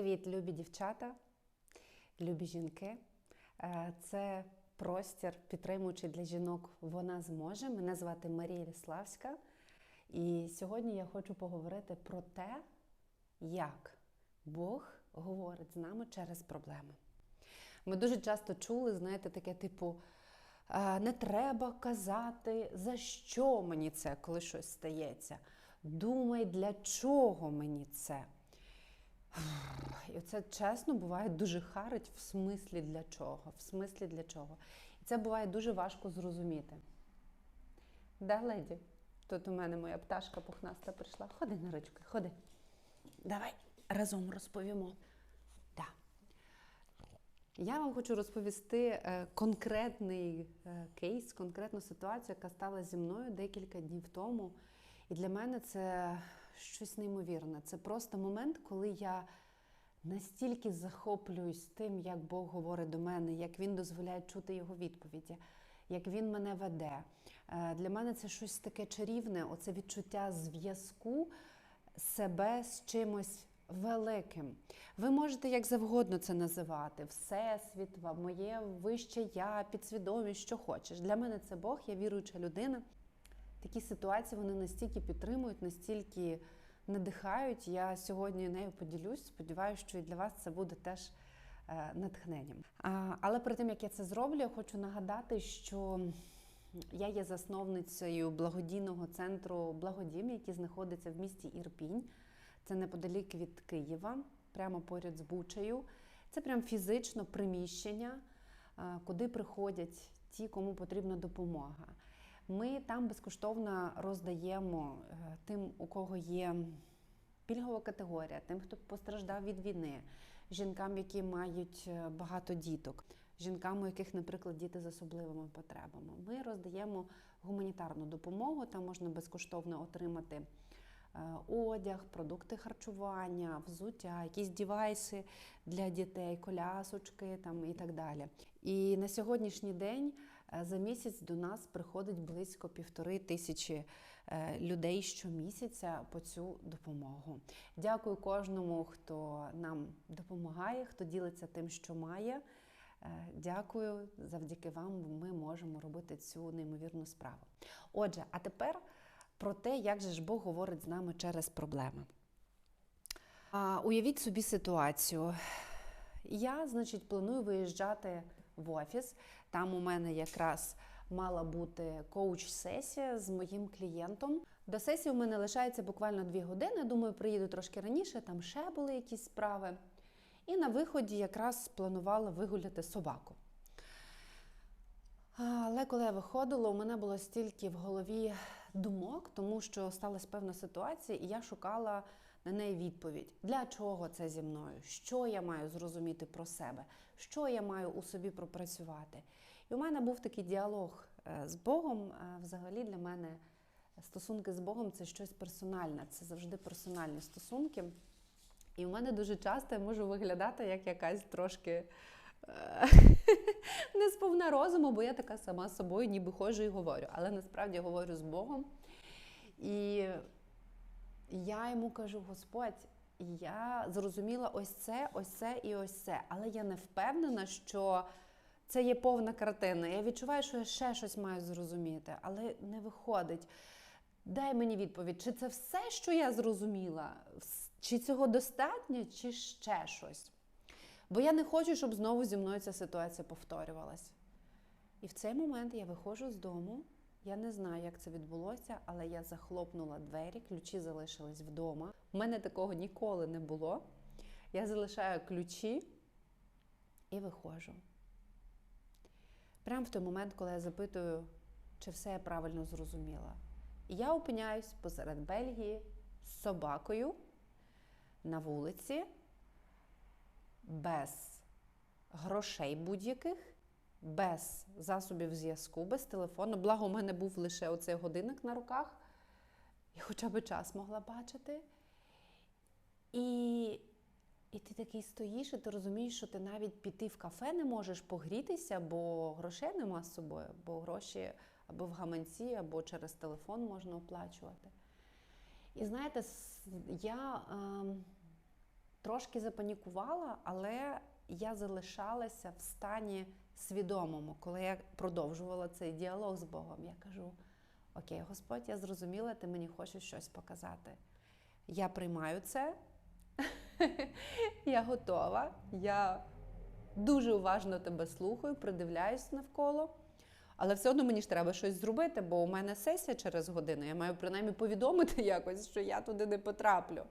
Привіт, любі дівчата, любі жінки. Е, Це простір, підтримуючий для жінок Вона зможе. Мене звати Марія Ліславська. І сьогодні я хочу поговорити про те, як Бог говорить з нами через проблеми. Ми дуже часто чули, знаєте, таке типу. «Е, Не треба казати, за що мені це, коли щось стається. Думай, для чого мені це. І це чесно буває дуже харить в смислі для чого. В смислі для чого. І це буває дуже важко зрозуміти. Да, леді? Тут у мене моя пташка пухнаста прийшла. Ходи на ручки, ходи. Давай разом розповімо. Да. Я вам хочу розповісти е, конкретний е, кейс, конкретну ситуацію, яка стала зі мною декілька днів тому. І для мене це щось неймовірне. Це просто момент, коли я настільки захоплююсь тим, як Бог говорить до мене, як він дозволяє чути його відповіді, як він мене веде. Е, Для мене це щось таке чарівне, оце відчуття зв'язку себе з чимось великим. Ви можете як завгодно це називати: Всесвіт, моє вище я, підсвідомість, що хочеш. Для мене це Бог, я віруюча людина. Такі ситуації вони настільки підтримують, настільки надихають. Я сьогодні нею поділюсь. Сподіваюся, що і для вас це буде теж е, натхненням. Але перед тим як я це зроблю, я хочу нагадати, що я є засновницею благодійного центру Благодім, який знаходиться в місті Ірпінь. Це неподалік від Києва, прямо поряд з Бучею. Це прям фізично приміщення, е, куди приходять ті, кому потрібна допомога. Ми там безкоштовно роздаємо е, тим, у кого є пільгова категорія, тим, хто постраждав від війни, жінкам, які мають е, багато діток, жінкам, у яких, наприклад, діти з особливими потребами. Ми роздаємо гуманітарну допомогу, там можна безкоштовно отримати. е, Одяг, продукти харчування, взуття, якісь дівайси для дітей, колясочки там і так далі. І на сьогоднішній день за місяць до нас приходить близько півтори тисячі е, людей щомісяця по цю допомогу. Дякую кожному, хто нам допомагає, хто ділиться тим, що має. Е, Дякую, завдяки вам ми можемо робити цю неймовірну справу. Отже, а тепер про те, як же ж Бог говорить з нами через проблеми. А, уявіть собі ситуацію. Я, значить, планую виїжджати в офіс. Там у мене якраз мала бути коуч-сесія з моїм клієнтом. До сесії у мене лишається буквально дві години. Думаю, приїду трошки раніше, там ще були якісь справи. І на виході якраз планувала вигуляти собаку. Але коли я виходила, у мене було стільки в голові думок, тому що сталася певна ситуація, і я шукала на неї відповідь. Для чого це зі мною? Що я маю зрозуміти про себе? Що я маю у собі пропрацювати? І у мене був такий діалог е, з Богом. Е, Взагалі для мене стосунки з Богом це щось персональне, це завжди персональні стосунки. І у мене дуже часто я можу виглядати як якась трошки е, не сповна розуму, бо я така сама з собою, ніби ходжу і говорю. Але насправді говорю з Богом. І я йому кажу: Господь, я зрозуміла ось це, ось це і ось це. Але я не впевнена, що це є повна картина. Я відчуваю, що я ще щось маю зрозуміти, але не виходить. Дай мені відповідь, чи це все, що я зрозуміла, чи цього достатньо, чи ще щось. Бо я не хочу, щоб знову зі мною ця ситуація повторювалась. І в цей момент я виходжу з дому. Я не знаю, як це відбулося, але я захлопнула двері, ключі залишились вдома. У мене такого ніколи не було. Я залишаю ключі і виходжу. Прямо в той момент, коли я запитую, чи все я правильно зрозуміла. Я опиняюсь посеред Бельгії з собакою на вулиці, без грошей будь-яких, без засобів зв'язку, без телефону. Благо, у мене був лише оцей годинник на руках. Я хоча б час могла бачити. І, і ти такий стоїш, і ти розумієш, що ти навіть піти в кафе не можеш погрітися, бо грошей нема з собою, бо гроші або в гаманці, або через телефон можна оплачувати. І знаєте, я ем, трошки запанікувала, але я залишалася в стані свідомому, коли я продовжувала цей діалог з Богом. Я кажу: Окей, Господь, я зрозуміла, ти мені хочеш щось показати. Я приймаю це, я готова, я дуже уважно тебе слухаю, придивляюсь навколо. Але все одно мені ж треба щось зробити, бо у мене сесія через годину. Я маю принаймні повідомити якось, що я туди не потраплю.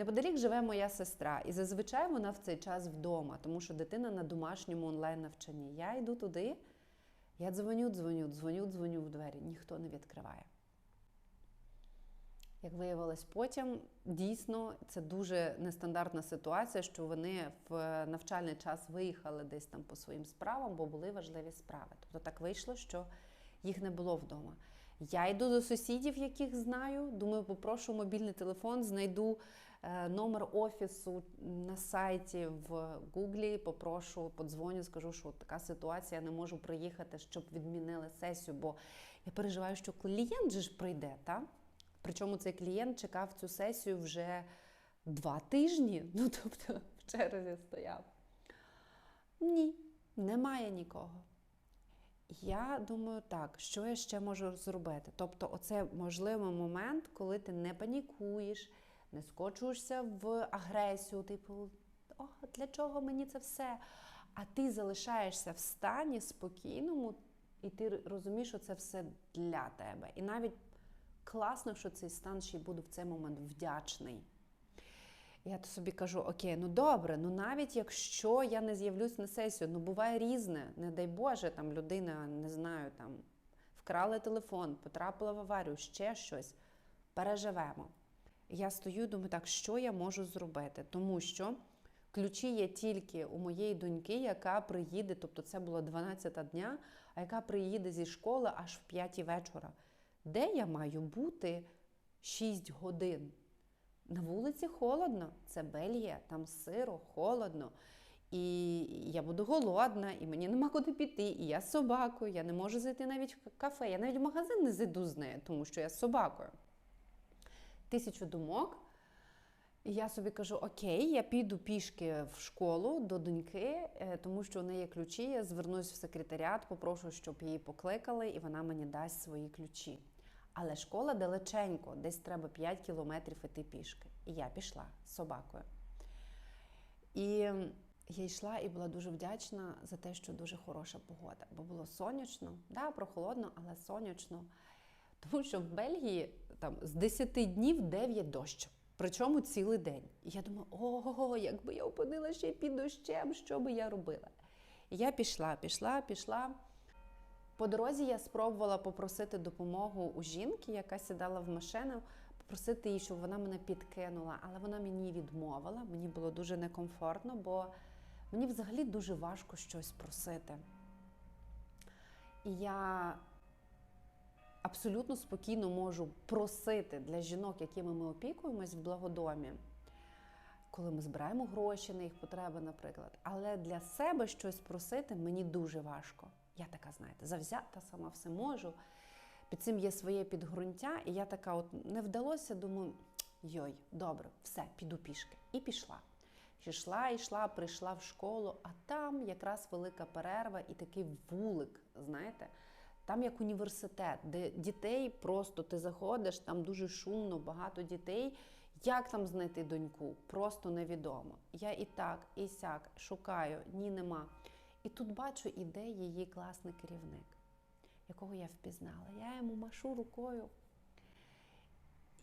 Неподалік живе моя сестра, і зазвичай вона в цей час вдома, тому що дитина на домашньому онлайн-навчанні. Я йду туди, я дзвоню, дзвоню, дзвоню, дзвоню в двері, ніхто не відкриває. Як виявилось потім, дійсно це дуже нестандартна ситуація, що вони в навчальний час виїхали десь там по своїм справам, бо були важливі справи. Тобто так вийшло, що їх не було вдома. Я йду до сусідів, яких знаю. Думаю, попрошу мобільний телефон, знайду номер офісу на сайті в Гуглі. Попрошу, подзвоню, скажу, що така ситуація, я не можу приїхати, щоб відмінили сесію, бо я переживаю, що клієнт же ж прийде, так? Причому цей клієнт чекав цю сесію вже два тижні. Ну, тобто, в черзі стояв. Ні, немає нікого. Я думаю, так, що я ще можу зробити? Тобто, оце можливий момент, коли ти не панікуєш, не скочуєшся в агресію, типу, о, для чого мені це все? А ти залишаєшся в стані спокійному, і ти розумієш, що це все для тебе. І навіть класно, що цей стан ще й буду в цей момент вдячний. Я то собі кажу: окей, ну добре, ну навіть якщо я не з'явлюсь на сесію, ну буває різне, не дай Боже, там людина, не знаю, там вкрали телефон, потрапила в аварію, ще щось. Переживемо. Я стою і думаю, так, що я можу зробити? Тому що ключі є тільки у моєї доньки, яка приїде, тобто це було 12 дня, а яка приїде зі школи аж в 5 вечора. Де я маю бути 6 годин? На вулиці холодно, це Бельгія, там сиро, холодно. І я буду голодна, і мені нема куди піти. І я з собакою, я не можу зайти навіть в кафе. Я навіть в магазин не зайду з нею, тому що я з собакою. Тисячу думок. І я собі кажу: Окей, я піду пішки в школу до доньки, е, тому що у неї ключі. Я звернусь в секретаріат, попрошу, щоб її покликали, і вона мені дасть свої ключі. Але школа далеченько, десь треба 5 кілометрів іти пішки. І я пішла з собакою. І я йшла і була дуже вдячна за те, що дуже хороша погода, бо було сонячно, да, прохолодно, але сонячно. Тому що в Бельгії там з 10 днів 9 дощ. Причому цілий день. І я думаю, ого, якби я опинила ще під дощем, що би я робила? І я пішла, пішла, пішла. По дорозі я спробувала попросити допомогу у жінки, яка сідала в машину, попросити її, щоб вона мене підкинула, але вона мені відмовила. Мені було дуже некомфортно, бо мені взагалі дуже важко щось просити. І я абсолютно спокійно можу просити для жінок, якими ми опікуємось в благодомі, коли ми збираємо гроші на їх потреби, наприклад. Але для себе щось просити мені дуже важко. Я така, знаєте, завзята, сама все можу. Під цим є своє підґрунтя, і я така, от не вдалося, думаю, йой, добре, все, піду пішки. І пішла. Йшла, йшла, прийшла в школу, а там якраз велика перерва і такий вулик, знаєте, там як університет, де дітей просто ти заходиш, там дуже шумно, багато дітей. Як там знайти доньку? Просто невідомо. Я і так, і сяк шукаю, ні, нема. І тут бачу, іде її класний керівник, якого я впізнала. Я йому машу рукою.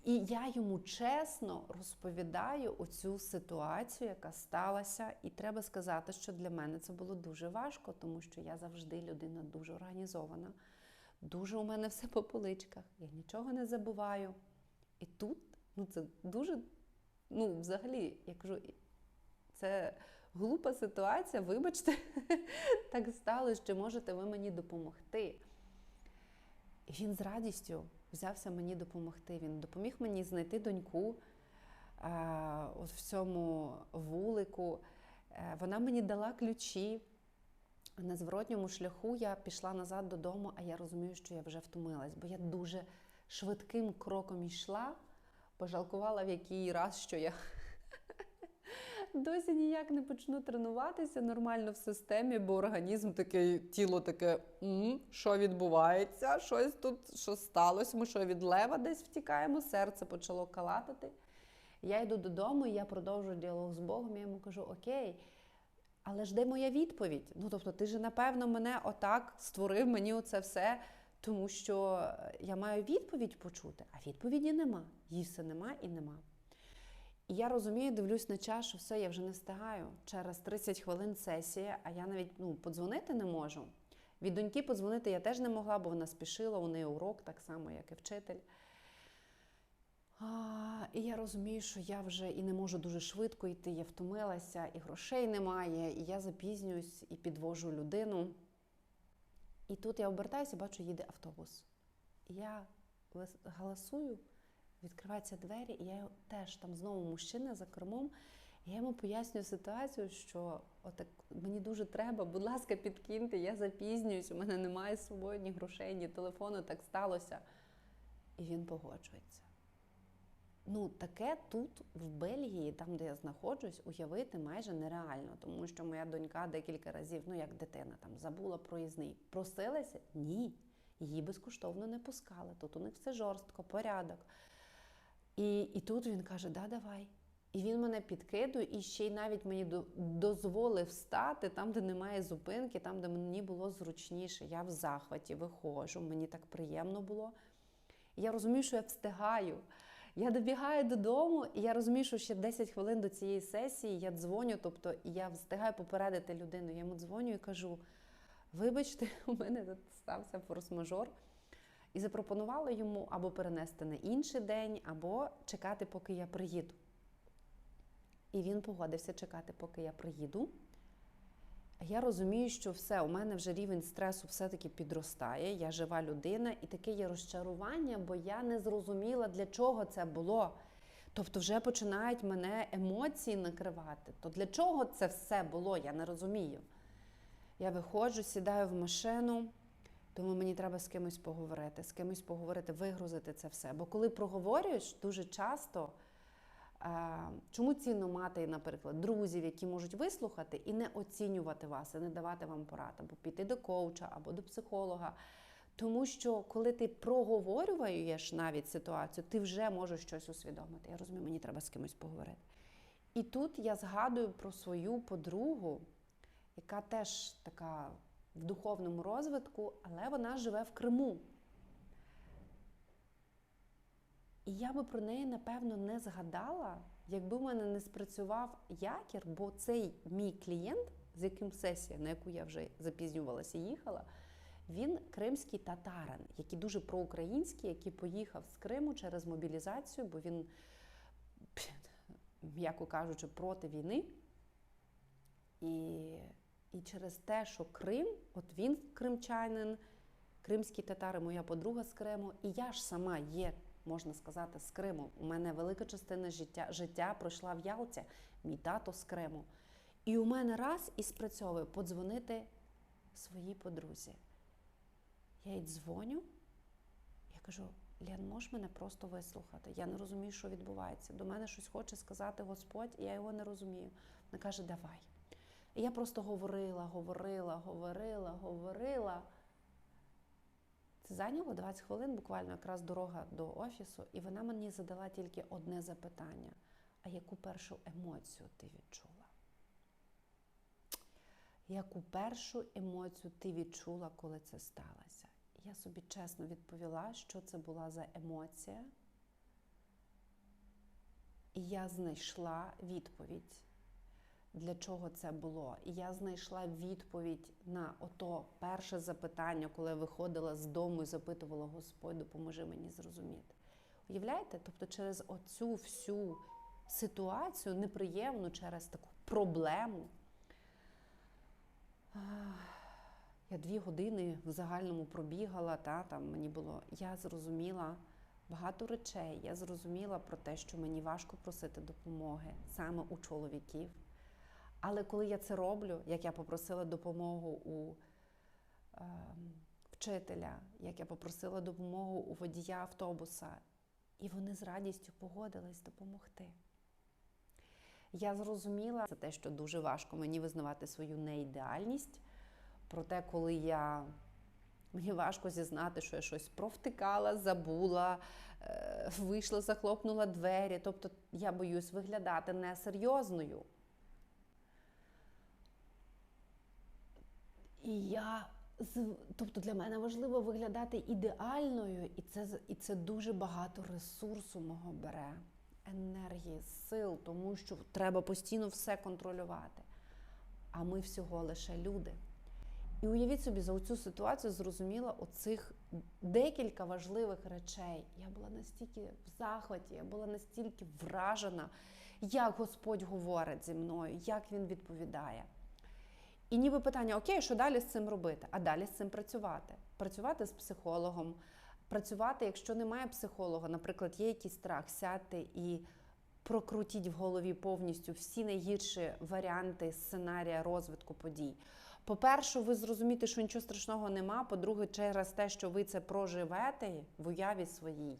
І я йому чесно розповідаю оцю ситуацію, яка сталася. І треба сказати, що для мене це було дуже важко, тому що я завжди людина дуже організована. Дуже у мене все по поличках, я нічого не забуваю. І тут, ну це дуже, ну, взагалі, я кажу, це глупа ситуація, вибачте, так сталося, чи можете ви мені допомогти. І він з радістю взявся мені допомогти. Він допоміг мені знайти доньку а, от в цьому вулику. Е, Вона мені дала ключі. На зворотньому шляху я пішла назад додому, а я розумію, що я вже втомилась, бо я дуже швидким кроком йшла, пожалкувала в який раз, що я досі ніяк не почну тренуватися нормально в системі, бо організм таке, тіло таке, «М, що відбувається, щось тут що сталося, ми що від лева десь втікаємо, серце почало калатати. Я йду додому, і я продовжую діалог з Богом. Я йому кажу: Окей, але ж де моя відповідь? Ну тобто, ти ж напевно мене отак створив мені оце все, тому що я маю відповідь почути, а відповіді нема. Її все нема і нема. І я розумію, дивлюсь на що все, я вже не встигаю. Через 30 хвилин сесія, а я навіть ну, подзвонити не можу. Від доньки подзвонити я теж не могла, бо вона спішила, у неї урок, так само, як і вчитель. А, І я розумію, що я вже і не можу дуже швидко йти, я втомилася, і грошей немає, і я запізнююсь і підвожу людину. І тут я обертаюся, бачу, їде автобус. Я галасую, відкриваються двері, і я теж там знову мужчина за кермом. І я йому пояснюю ситуацію, що отак мені дуже треба, будь ласка, підкиньте, я запізнююсь, у мене немає з собою ні грошей, ні телефону, так сталося. І він погоджується. Ну, таке тут, в Бельгії, там, де я знаходжусь, уявити майже нереально, тому що моя донька декілька разів, ну як дитина, там забула проїзний. Просилася? Ні. Її безкоштовно не пускали. Тут у них все жорстко, порядок. І і тут він каже: Да, давай. І він мене підкидує, і ще й навіть мені дозволив стати там, де немає зупинки, там, де мені було зручніше. Я в захваті виходжу, мені так приємно було. І я розумію, що я встигаю. Я добігаю додому, і я розумію, що ще 10 хвилин до цієї сесії я дзвоню, тобто я встигаю попередити людину. Я йому дзвоню і кажу: вибачте, у мене тут стався форс-мажор. І запропонувала йому або перенести на інший день, або чекати, поки я приїду. І він погодився чекати, поки я приїду. Я розумію, що все, у мене вже рівень стресу все-таки підростає, я жива людина, і таке є розчарування, бо я не зрозуміла, для чого це було. Тобто вже починають мене емоції накривати. То для чого це все було, я не розумію. Я виходжу, сідаю в машину, думаю, мені треба з кимось поговорити, з кимось поговорити, вигрузити це все. Бо коли проговорюєш, дуже часто. Чому цінно мати, наприклад, друзів, які можуть вислухати і не оцінювати вас, і не давати вам порад, або піти до коуча, або до психолога. Тому що коли ти проговорюєш навіть ситуацію, ти вже можеш щось усвідомити. Я розумію, мені треба з кимось поговорити. І тут я згадую про свою подругу, яка теж така в духовному розвитку, але вона живе в Криму. І я би про неї, напевно, не згадала, якби в мене не спрацював якір, бо цей мій клієнт, з яким сесія, на яку я вже запізнювалася, їхала, він кримський татарин, який дуже проукраїнський, який поїхав з Криму через мобілізацію, бо він, м'яко кажучи, проти війни. І і через те, що Крим, от він кримчанин, кримські татари, моя подруга з Криму, і я ж сама є можна сказати, з Криму. У мене велика частина життя життя пройшла в Ялті, мій тато з Криму. І у мене раз і спрацьовує подзвонити своїй подрузі. Я їй дзвоню, я кажу: Лен, можеш мене просто вислухати? Я не розумію, що відбувається. До мене щось хоче сказати Господь, і я його не розумію. Вона каже, давай. І я просто говорила, говорила, говорила, говорила. Це зайняло 20 хвилин, буквально якраз дорога до офісу, і вона мені задала тільки одне запитання: а яку першу емоцію ти відчула? Яку першу емоцію ти відчула, коли це сталося? Я собі чесно відповіла, що це була за емоція. І я знайшла відповідь для чого це було. І я знайшла відповідь на ото перше запитання, коли я виходила з дому і запитувала Господь, допоможи мені зрозуміти. Уявляєте? Тобто, через оцю всю ситуацію неприємну, через таку проблему. Я дві години в загальному пробігала, та, там мені було, я зрозуміла багато речей. Я зрозуміла про те, що мені важко просити допомоги саме у чоловіків. Але коли я це роблю, як я попросила допомогу у е, вчителя, як я попросила допомогу у водія автобуса, і вони з радістю погодились допомогти. Я зрозуміла це те, що дуже важко мені визнавати свою неідеальність. Проте, коли я мені важко зізнати, що я щось провтикала, забула, е, вийшла, захлопнула двері. Тобто я боюсь виглядати несерйозною. І я тобто для мене важливо виглядати ідеальною, і це і це дуже багато ресурсу мого бере, енергії, сил, тому що треба постійно все контролювати. А ми всього лише люди. І уявіть собі, за цю ситуацію зрозуміла оцих декілька важливих речей. Я була настільки в захваті, я була настільки вражена, як Господь говорить зі мною, як він відповідає. І ніби питання: окей, що далі з цим робити? А далі з цим працювати. Працювати з психологом, працювати, якщо немає психолога, наприклад, є якийсь страх, сядьте і прокрутіть в голові повністю всі найгірші варіанти сценарія розвитку подій. По-перше, ви зрозумієте, що нічого страшного нема. По-друге, через те, що ви це проживете в уяві своїй,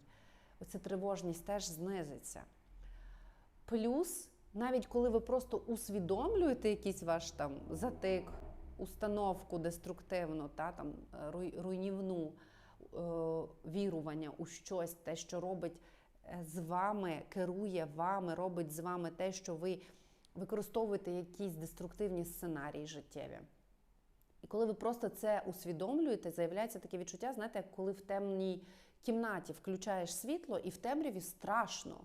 оця тривожність теж знизиться. Плюс, навіть коли ви просто усвідомлюєте якийсь ваш там затик, установку деструктивну, та, там, е, руйнівну е, вірування у щось, те, що робить е, з вами, керує вами, робить з вами те, що ви використовуєте якісь деструктивні сценарії життєві. І коли ви просто це усвідомлюєте, з'являється таке відчуття, знаєте, як коли в темній кімнаті включаєш світло, і в темряві страшно.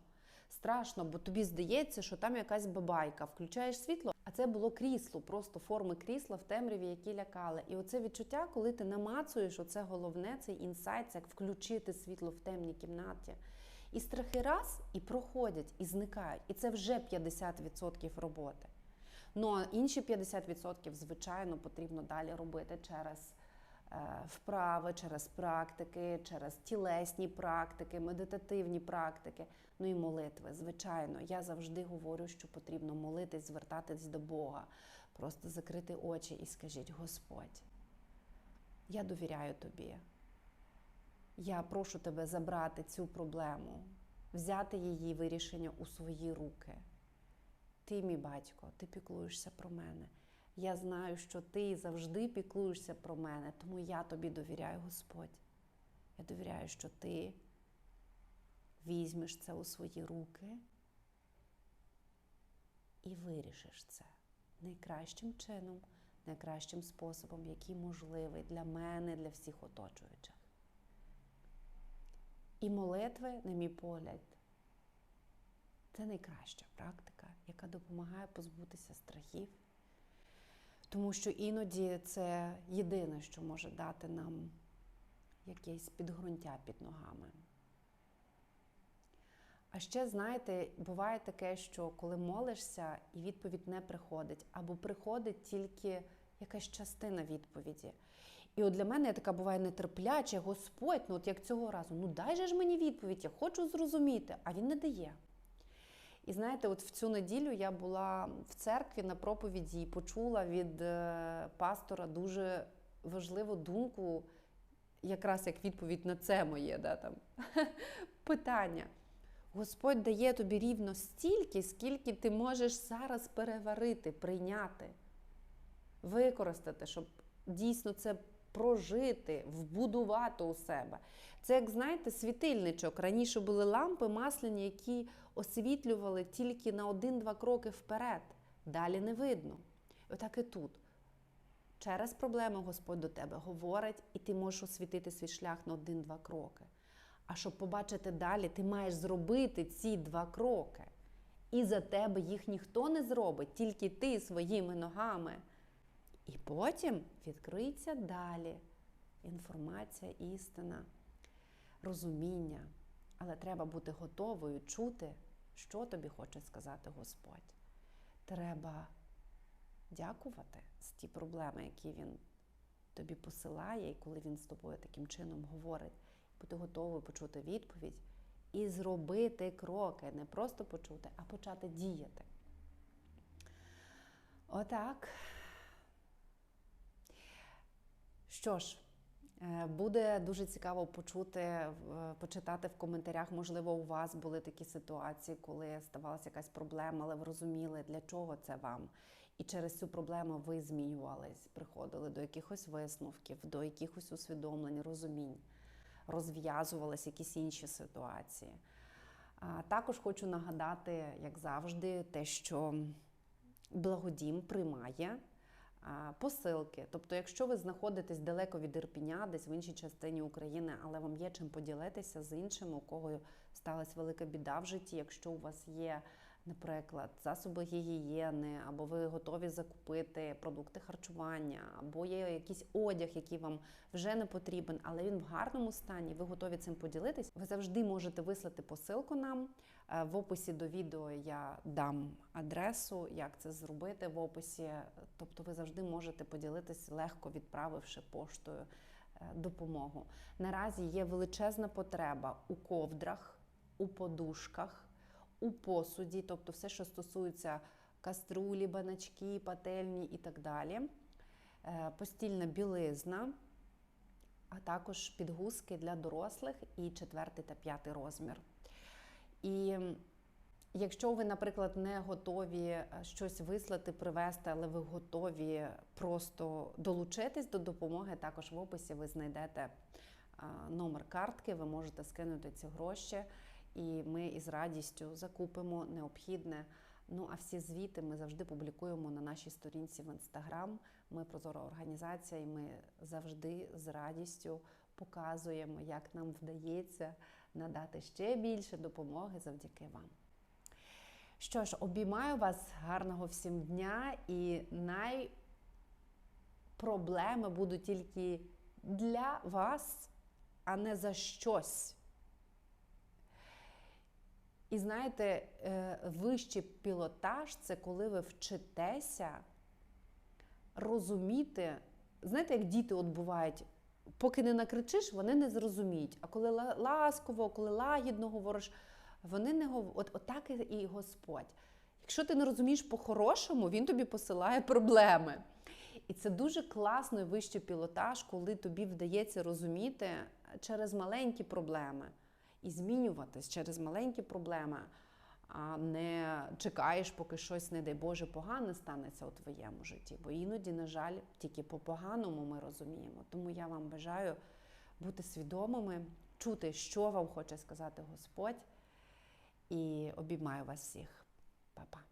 Страшно, бо тобі здається, що там якась бабайка. Включаєш світло, а це було крісло, просто форми крісла в темряві, які лякали. І оце відчуття, коли ти намацуєш, оце головне, цей інсайт, як включити світло в темній кімнаті. І страхи раз і проходять, і зникають. І це вже 50% роботи. Ну а інші 50%, звичайно, потрібно далі робити через вправи, через практики, через тілесні практики, медитативні практики, ну і молитви. Звичайно, я завжди говорю, що потрібно молитись, звертатись до Бога, просто закрити очі і скажіть: Господь, я довіряю тобі. Я прошу тебе забрати цю проблему, взяти її вирішення у свої руки. Ти, мій батько, ти піклуєшся про мене. Я знаю, що ти завжди піклуєшся про мене, тому я тобі довіряю, Господь. Я довіряю, що ти візьмеш це у свої руки і вирішиш це найкращим чином, найкращим способом, який можливий для мене, для всіх оточуючих. І молитви, на мій погляд, це найкраща практика, яка допомагає позбутися страхів. Тому що іноді це єдине, що може дати нам якесь підґрунтя під ногами. А ще, знаєте, буває таке, що коли молишся і відповідь не приходить, або приходить тільки якась частина відповіді. І от для мене така буває нетерпляча, Господь, ну от як цього разу, ну дай же ж мені відповідь, я хочу зрозуміти, а він не дає. І знаєте, от в цю неділю я була в церкві на проповіді і почула від е, пастора дуже важливу думку, якраз як відповідь на це моє да, там, питання. Господь дає тобі рівно стільки, скільки ти можеш зараз переварити, прийняти, використати, щоб дійсно це прожити, вбудувати у себе. Це, як знаєте, світильничок. Раніше були лампи масляні, які освітлювали тільки на один-два кроки вперед. Далі не видно. І отак і тут. Через проблеми Господь до тебе говорить, і ти можеш освітити свій шлях на один-два кроки. А щоб побачити далі, ти маєш зробити ці два кроки. І за тебе їх ніхто не зробить, тільки ти своїми ногами. І потім відкриється далі інформація, істина, розуміння. Але треба бути готовою чути, що тобі хоче сказати Господь. Треба дякувати за ті проблеми, які він тобі посилає, і коли він з тобою таким чином говорить, бути готовою почути відповідь і зробити кроки, не просто почути, а почати діяти. Отак. Що ж, Буде дуже цікаво почути, е, почитати в коментарях. Можливо, у вас були такі ситуації, коли ставалася якась проблема, але ви розуміли, для чого це вам. І через цю проблему ви змінювались, приходили до якихось висновків, до якихось усвідомлень, розумінь, розв'язувалися якісь інші ситуації. А Також хочу нагадати, як завжди, те, що благодім приймає посилки. Тобто, якщо ви знаходитесь далеко від Ірпіня, десь в іншій частині України, але вам є чим поділитися з іншими, у кого сталася велика біда в житті, якщо у вас є, наприклад, засоби гігієни, або ви готові закупити продукти харчування, або є якийсь одяг, який вам вже не потрібен, але він в гарному стані, ви готові цим поділитись, ви завжди можете вислати посилку нам. Е, В описі до відео я дам адресу, як це зробити в описі. Тобто ви завжди можете поділитись, легко відправивши поштою е, допомогу. Наразі є величезна потреба у ковдрах, у подушках, у посуді, тобто все, що стосується каструлі, баначки, пательні і так далі. Е, Постільна білизна, а також підгузки для дорослих і четвертий та п'ятий розмір. І якщо ви, наприклад, не готові е, щось вислати, привезти, але ви готові просто долучитись до допомоги, також в описі ви знайдете номер картки, ви можете скинути ці гроші, і ми із радістю закупимо необхідне. Ну а всі звіти ми завжди публікуємо на нашій сторінці в інстаграм. Ми прозора організація, і ми завжди з радістю показуємо, як нам вдається надати ще більше допомоги завдяки вам. Що ж, обіймаю вас гарного всім дня, і найпроблеми будуть тільки для вас, а не за щось. І знаєте, е, вищий пілотаж це коли ви вчитеся розуміти. Знаєте, як діти от бувають, поки не накричиш, вони не зрозуміють. А коли ласково, коли лагідно говориш, вони не говорять. От, отак і- і Господь. Якщо ти не розумієш по-хорошому, він тобі посилає проблеми. І це дуже класний вищий пілотаж, коли тобі вдається розуміти через маленькі проблеми і змінюватись через маленькі проблеми, а не чекаєш, поки щось, не дай Боже, погане станеться у твоєму житті. Бо іноді, на жаль, тільки по поганому ми розуміємо. Тому я вам бажаю бути свідомими, чути, що вам хоче сказати Господь, і обіймаю вас всіх. Па-па.